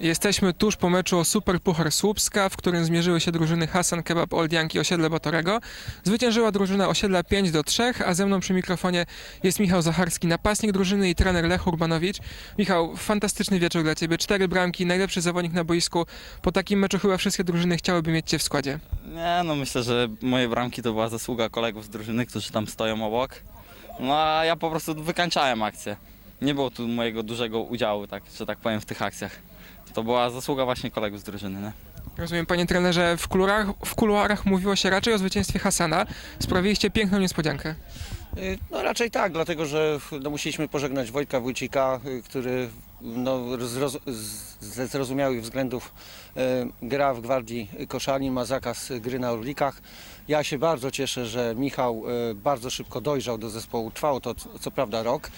Jesteśmy tuż po meczu o Super Puchar Słupska, w którym zmierzyły się drużyny Hasan Kebab Old Janki i Osiedle Batorego. Zwyciężyła drużyna Osiedla 5 do 3, a ze mną przy mikrofonie jest Michał Zacharski, napastnik drużyny i trener Lech Urbanowicz. Michał, fantastyczny wieczór dla Ciebie, cztery bramki, najlepszy zawodnik na boisku. Po takim meczu chyba wszystkie drużyny chciałyby mieć Cię w składzie. Nie, no myślę, że moje bramki to była zasługa kolegów z drużyny, którzy tam stoją obok. No a ja po prostu wykańczałem akcję. Nie było tu mojego dużego udziału, tak, że tak powiem, w tych akcjach. To była zasługa właśnie kolegów z drużyny. Nie? Rozumiem, panie trenerze, w kuluarach, w kuluarach mówiło się raczej o zwycięstwie Hasana. Sprawiliście piękną niespodziankę. Y, No raczej tak, dlatego że no, musieliśmy pożegnać Wojtka Wójcika, y, który no, z- ze zrozumiałych względów y, gra w Gwardii Koszalin, ma zakaz gry na Orlikach. Ja się bardzo cieszę, że Michał y, bardzo szybko dojrzał do zespołu. Trwało to co, co prawda rok,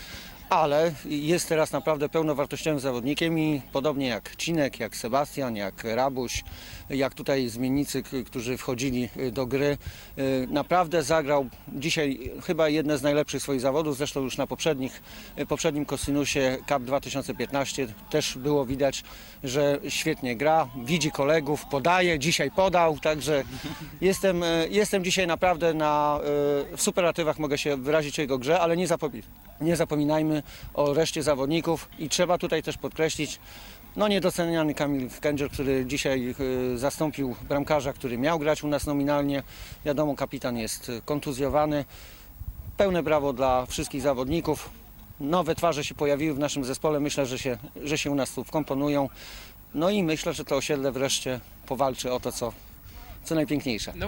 ale jest teraz naprawdę pełnowartościowym zawodnikiem i podobnie jak Cinek, jak Sebastian, jak Rabuś, jak tutaj zmiennicy, którzy wchodzili y, do gry, y, naprawdę zagrał dzisiaj chyba jedne z najlepszych swoich zawodów, zresztą już na poprzednich, y, poprzednim Kosynusie Cup 2015 też było widać, że świetnie gra, widzi kolegów, podaje, dzisiaj podał, także jestem, jestem dzisiaj naprawdę na, w superlatywach mogę się wyrazić o jego grze, ale nie, zapomi- nie zapominajmy o reszcie zawodników i trzeba tutaj też podkreślić, no niedoceniany Kamil Kędzior, który dzisiaj y, zastąpił bramkarza, który miał grać u nas nominalnie. Wiadomo, kapitan jest kontuzjowany. Pełne brawo dla wszystkich zawodników. Nowe twarze się pojawiły w naszym zespole. Myślę, że się, że się u nas tu wkomponują. No i myślę, że to osiedle wreszcie powalczy o to, co, co najpiękniejsze. No.